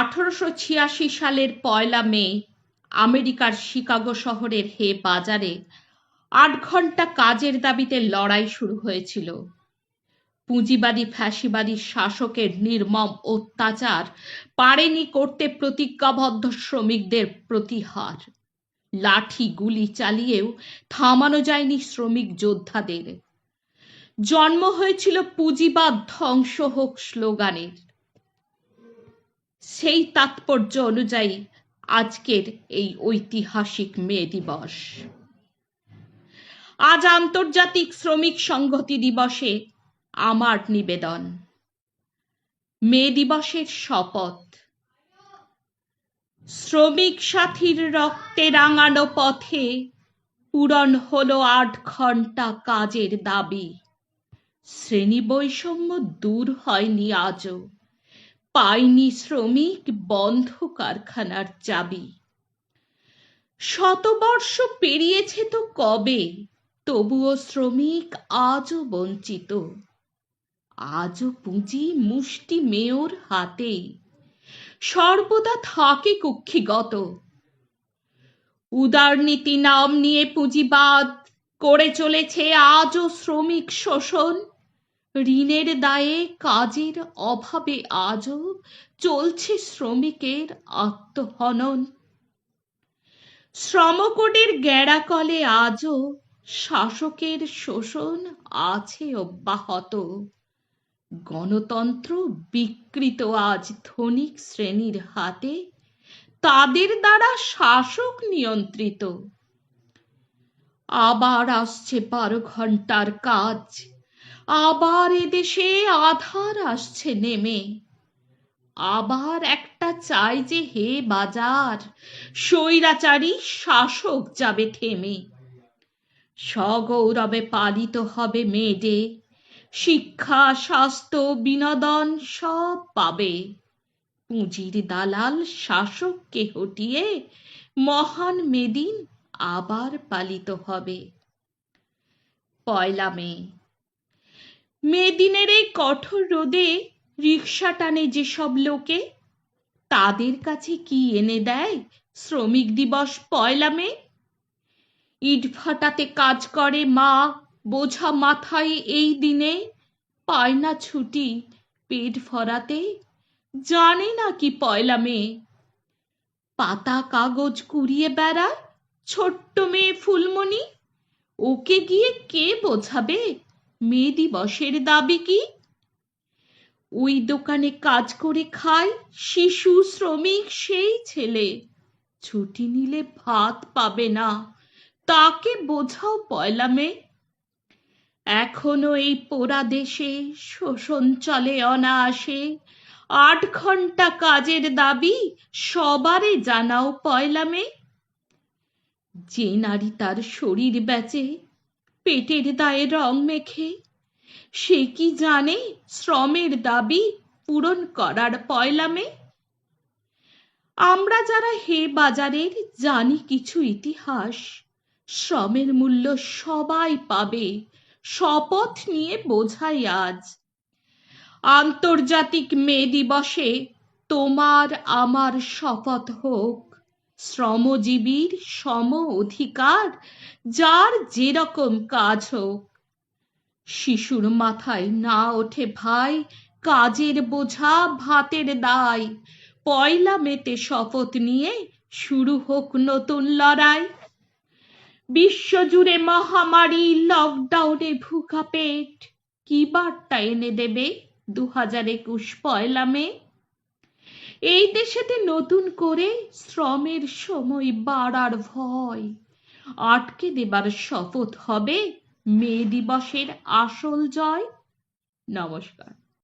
আঠারোশো ছিয়াশি সালের পয়লা মে আমেরিকার শিকাগো শহরের হে বাজারে আট ঘণ্টা কাজের দাবিতে লড়াই শুরু হয়েছিল। পুঁজিবাদী, ফ্যাসিবাদী শাসকের নির্মম অত্যাচার পারেনি করতে প্রতিজ্ঞাবদ্ধ শ্রমিকদের প্রতিহার। লাঠি গুলি চালিয়েও থামানো যায়নি শ্রমিক যোদ্ধাদের। জন্ম হয়েছিল পুঁজিবাদ ধ্বংস হোক স্লোগানের। সেই তাৎপর্য অনুযায়ী আজকের এই ঐতিহাসিক মে দিবস। আজ আন্তর্জাতিক শ্রমিক সংহতি দিবসে আমার নিবেদন। মে দিবসের শপথ। শ্রমিক সাথীর রক্তে রাঙানো পথে পূরণ হলো আট ঘণ্টা কাজের দাবি। শ্রেণি বৈষম্য দূর হয়নি আজও। পায়নি শ্রমিক বন্ধ কারখানার চাবি। শতবর্ষ পেরিয়েছে তো কবে? তবুও শ্রমিক আজও বঞ্চিত। আজও পুঁজি মুষ্টি মেয়র হাতে। সর্বদা থাকে কুক্ষিগত। উদারনীতি নাম নিয়ে পুঁজিবাদ করে চলেছে আজও শ্রমিক শোষণ। ঋণের দায়ে কাজের অভাবে আজও চলছে শ্রমিকের আত্মহনন। শ্রমকোডের গ্যাড়াকলে আজও শাসকের শোষণ আছে অব্যাহত। গণতন্ত্র বিকৃত আজ ধনিক শ্রেণির হাতে, তাদের দ্বারা শাসক নিয়ন্ত্রিত। আবার আসছে বারো ঘণ্টার কাজ। আবার এদেশে আধার আসছে নেমে। আবার একটা চাই যে হে বাজার, স্বৈরাচারী শাসক যাবে থেমে। সগৌরবে পালিত হবে মেডে শিক্ষা, স্বাস্থ্য, বিনোদন সব পাবে। পুঁজির দালাল শাসককে হটিয়ে মহান মেদিন আবার পালিত হবে। পয়লা মে মেদিনের এই কঠোর রোদে রিক্সা টানে যেসব লোকে, তাদের কাছে কি এনে দেয় শ্রমিক দিবস পয়লা মে? ইট ফাটাতে কাজ করে মা, বোঝা মাথায় এই দিনে পায় না ছুটি পেট ভরাতে জানে না কি পয়লা মেয়ে পাতা কাগজ কুড়িয়ে বেড়ায় ছোট্ট মেয়ে ফুলমণি, ওকে গিয়ে কে বোঝাবে? মে দিবসের দাবি কি? ওই দোকানে কাজ করে খায় শিশু, শ্রমিক সেই ছেলে। ছুটি নিলে ভাত পাবে না। তাকে বোঝাও পয়লা মে। এখনও এই পোড়া দেশে শোষণ চলে অনায়াসে। আট ঘণ্টা কাজের দাবি সবারে জানাও পয়লা মে। যে নারী তার শরীর বেচে পেটের দায়ে রং মেখে। সে কি জানে শ্রমের দাবি পূরণ করার পয়লা মে আমরা যারা হে বাজারের জানি কিছু ইতিহাস, শ্রমের মূল্য সবাই পাবে, শপথ নিয়ে বোঝাই আজ। আন্তর্জাতিক মে দিবসে তোমার আমার শপথ হোক শ্রমজীবীর সম অধিকার, যার যেরকম কাজ হোক। শিশুর মাথায় না ওঠে ভাই, কাজের বোঝা ভাতের দায়। পয়লা মেতে শপথ নিয়ে শুরু হোক নতুন লড়াই। বিশ্বজুড়ে মহামারী লকডাউনে ভুকা পেট, কি বার্তা এনে দেবে দু হাজার একুশ পয়লা মে? এই দেশেতে নতুন করে শ্রমের সময় বাড়ার ভয়। আটকে দেবার শপথ হবে মে দিবসের আসল জয়। নমস্কার।